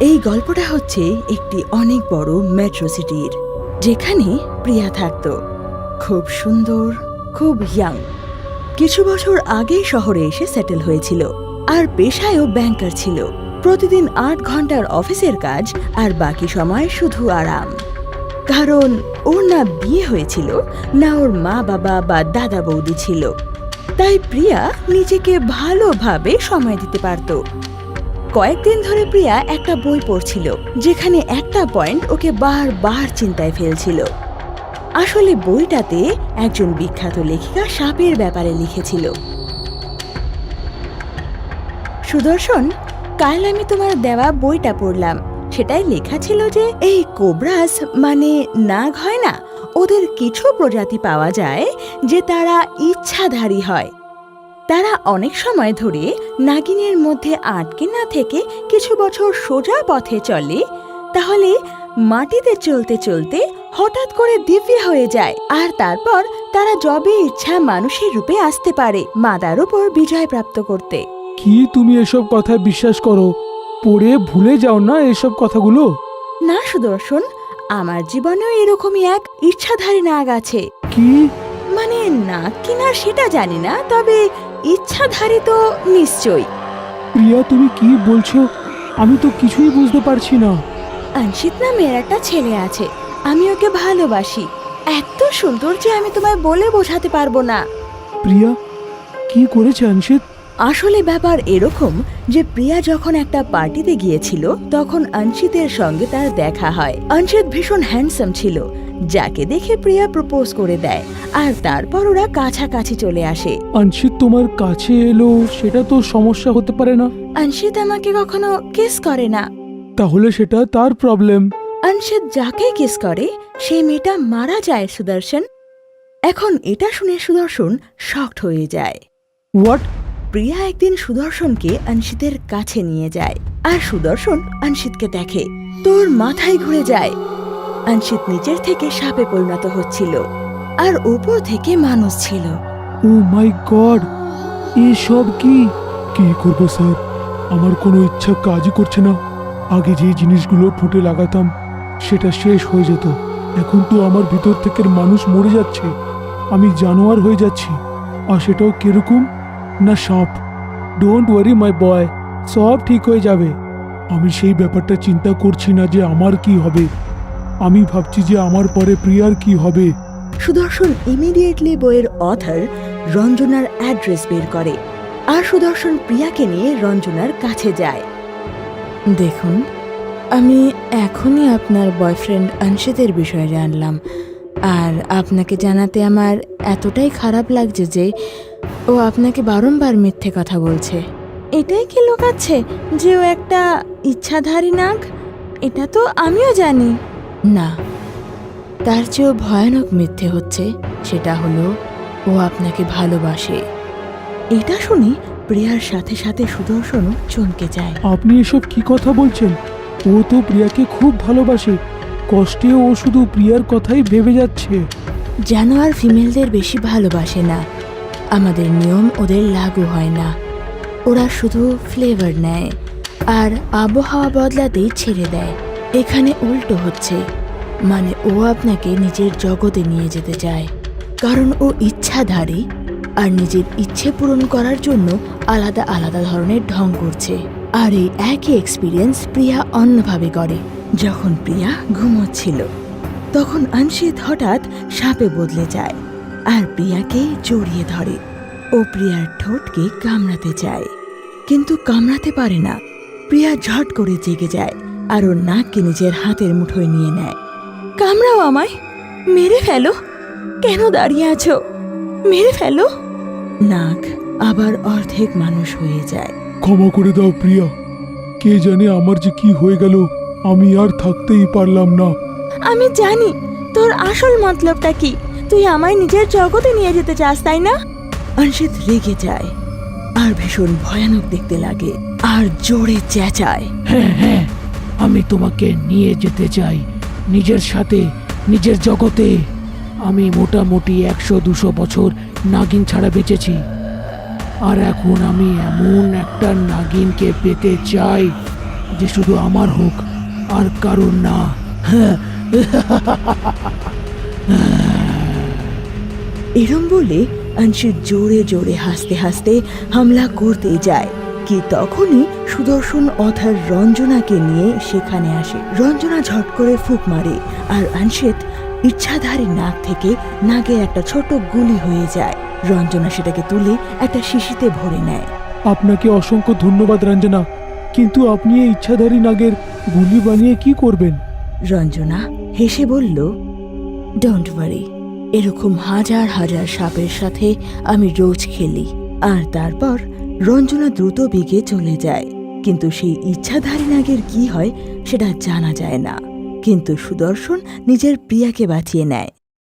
এই গল্পটা হচ্ছে একটি অনেক বড় মেট্রো সিটির যেখানে প্রিয়া থাকত। খুব সুন্দর, খুব ইয়াং কিছু বছর আগেই শহরে এসে সেটেল হয়েছিল। আর পেশায়ও ব্যাংকার ছিল। প্রতিদিন আট ঘণ্টার অফিসের কাজ আর বাকি সময় শুধু আরাম। কারণ ওর না বিয়ে হয়েছিল, না ওর মা বাবা বা দাদা বৌদি ছিল। তাই প্রিয়া নিজেকে ভালোভাবে সময় দিতে পারত। কয়েকদিন ধরে প্রিয়া একটা বই পড়ছিল, যেখানে একটা পয়েন্ট ওকে বারবার চিন্তায় ফেলছিল। আসলে বইটাতে একজন বিখ্যাত লেখিকা সাপের ব্যাপারে লিখেছিল। সুদর্শন, কাল আমি তোমার দেওয়া বইটা পড়লাম। সেটাই লেখা ছিল যে, এই কোবরাস মানে নাগ হয় না? ওদের কিছু প্রজাতি পাওয়া যায় যে তারা ইচ্ছাধারী হয়। তারা অনেক সময় ধরে নাগিনের মধ্যে আটকে না থেকে কিছু বছর সোজা পথে চলে তাহলে মাটিতে চলতে চলতে হঠাৎ করে দিব্য হয়ে যায়। আর তারপর তারা যবে ইচ্ছা মানুষের রূপে আসতে পারে মাদার উপর বিজয় প্রাপ্ত করতে। কি তুমি এসব কথা বিশ্বাস করো? পড়ে ভুলে যাও না এসব কথাগুলো? না সুদর্শন আমার জীবনেও এরকমই এক ইচ্ছাধারী নাগ আছে। কি? মানে নাগ কিনা সেটা জানি না তবে ইচ্ছাধারী তো নিশ্চয়ই। প্রিয়া তুমি কি বলছো? আমি তো কিছুই বুঝতে পারছি না। অঞ্চিত নামের একটা ছেলে আছে আমি ওকে ভালোবাসি। এত সুন্দর যে আমি তোমায় বলে বোঝাতে পারব না। প্রিয়া কি করেছে অঞ্চিত আসলে ব্যাপার এরকম যে প্রিয়া যখন একটা পার্টিতে গিয়েছিল তখন অঞ্চিতের সঙ্গে তার দেখা হয়। অঞ্চিত ভীষণ হ্যান্ডসাম ছিল। যাকে দেখে প্রিয়া প্রপোজ করে দেয় আর তারপর ওরা কাছাকাছি চলে আসে। অঞ্চিত তোমার কাছে এলো সেটা তো সমস্যা হতে পারে না। অঞ্চিত আমাকে কখনো কিস করে না। তাহলে সেটা তার প্রবলেম অঞ্চিত যাকে কিস করে সেই মেয়েটা মারা যায় সুদর্শন। এখন এটা শুনে সুদর্শন শকড হয়ে যায়। হোয়াট প্রিয়া একদিন সুদর্শনকে অঞ্চিতের কাছে নিয়ে যায় আর সুদর্শন অঞ্চিতকে দেখে তোর মাথায় ঘুরে যায়। অঞ্চিত নিচের থেকে সাপে পরিণত হচ্ছিল, আর উপর থেকে মানুষ ছিল। Oh my God! এসব কি? কি করব স্যার? আমার কোনো ইচ্ছা কাজই করছে না। আগে যে জিনিসগুলো ফুটে লাগাতাম, সেটা শেষ হয়ে যেত। এখন তো আমার ভিতর থেকে মানুষ মরে যাচ্ছে। আমি জানোয়ার হয়ে যাচ্ছি। আর সেটাও কীরকম? না সাপ। ডোন্ট ওয়ারি মাই বয় সব ঠিক হয়ে যাবে। আমি সেই ব্যাপারটা চিন্তা করছি না যে আমার কি হবে। আমি ভাবছি যে আমার পরে প্রিয়ার কি হবে। সুদর্শন ইমিডিয়েটলি বইয়ের অথার রঞ্জনার অ্যাড্রেস বের করে আর সুদর্শন প্রিয়াকে নিয়ে রঞ্জনার কাছে যায়। দেখুন আমি এখনই আপনার বয়ফ্রেন্ড অংশিতের বিষয়ে জানলাম আর আপনাকে জানাতে আমার এতটাই খারাপ লাগছে যে ও আপনাকে বারংবার মিথ্যে কথা বলছে। এটাই কি লোকাচ্ছে যে ও একটা ইচ্ছাধারী নাগ? এটা তো আমিও জানি। না তার চেয়েও ভয়ানক মিথ্যে হচ্ছে সেটা হলো ও আপনাকে ভালোবাসে। এটা শুনি প্রিয়ার সাথে সাথে সুদর্শনও চমকে যায়। আপনি এসব কি কথা বলছেন? ও তো প্রিয়াকে খুব ভালোবাসে। কষ্টে ও শুধু প্রিয়ার কথাই ভেবে যাচ্ছে। যেন আর ফিমেলদের বেশি ভালোবাসে না। আমাদের নিয়ম ওদের লাগু হয় না। ওরা শুধু ফ্লেভার নেয় আর আবহাওয়া বদলাতেই ছেড়ে দেয়। এখানে উল্টো হচ্ছে মানে ও আপনাকে নিজের জগতে নিয়ে যেতে চায়। কারণ ও ইচ্ছাধারী আর নিজের ইচ্ছে পূরণ করার জন্য আলাদা আলাদা ধরনের ঢং করছে। আর এই একই এক্সপিরিয়েন্স প্রিয়া অন্যভাবে করে। যখন প্রিয়া ঘুমোচ্ছিল, তখন অংশিত হঠাৎ সাপে বদলে যায় আর প্রিয়াকে জড়িয়ে ধরে। ও প্রিয়ার ঠোঁটকে কামড়াতে চায়, কিন্তু কামড়াতে পারে না। প্রিয়া ঝট করে জেগে যায়। আর ওর নাককে নিজের হাতের মুঠোয় নিয়ে নেয়। কামড়াও আমায়। মেরে ফেলো। কেন দাঁড়িয়ে আছো? মেরে ফেলো। নাক আবার অর্ধেক মানুষ হয়ে যায়। ক্ষমা করে দাও প্রিয়া। কে জানে আমার যে কি হয়ে গেল আমি আর থাকতেই পারলাম না। আমি জানি তোর আসল মতলবটা কি? তুই আমায় নিজের জগতে নিয়ে যেতে চাস তাই না? অংশিত রেগে যায়। আর ভীষণ ভয়ানক দেখতে লাগে। আর জোরে চেঁচায়। হ্যাঁ হ্যাঁ। আমি তোমাকে নিয়ে যেতে চাই। নিজের সাথে, নিজের জগতে। আমি মোটামুটি একশো, দুশো বছর নাগিন ছাড়া বেঁচেছি। আর এখন আমি এমন একটা নাগিনকে পেতে চাই যে শুধু আমার হোক, আর কারণ না। এরম বলে অংশিত জোরে জোরে হাসতে হাসতে হামলা করতে যায়। কি তখনই সুদর্শন অথার রঞ্জনাকে নিয়ে সেখানে আসে। রঞ্জনা ঝট করে ফুক মারে আর অংশিত ইচ্ছাধারী নাক থেকে নাগের একটা ছোট গুলি হয়ে যায়। রঞ্জনা সেটাকে তুলে একটা শিশিতে ভরে নেয়। আপনাকে অসংখ্য ধন্যবাদ রঞ্জনা কিন্তু আপনি এই ইচ্ছাধারী নাগের গুলি বানিয়ে কি করবেন? রঞ্জনা হেসে বলল ডোন্ট ওয়ারি এরকম হাজার হাজার সাপের সাথে আমি রোজ খেলি আর তারপর রঞ্জনা দ্রুত বেগে চলে যায়। কিন্তু সেই ইচ্ছাধারী নাগের কি হয়, সেটা জানা যায় না। কিন্তু সুদর্শন নিজের প্রিয়াকে বাঁচিয়ে নেয়।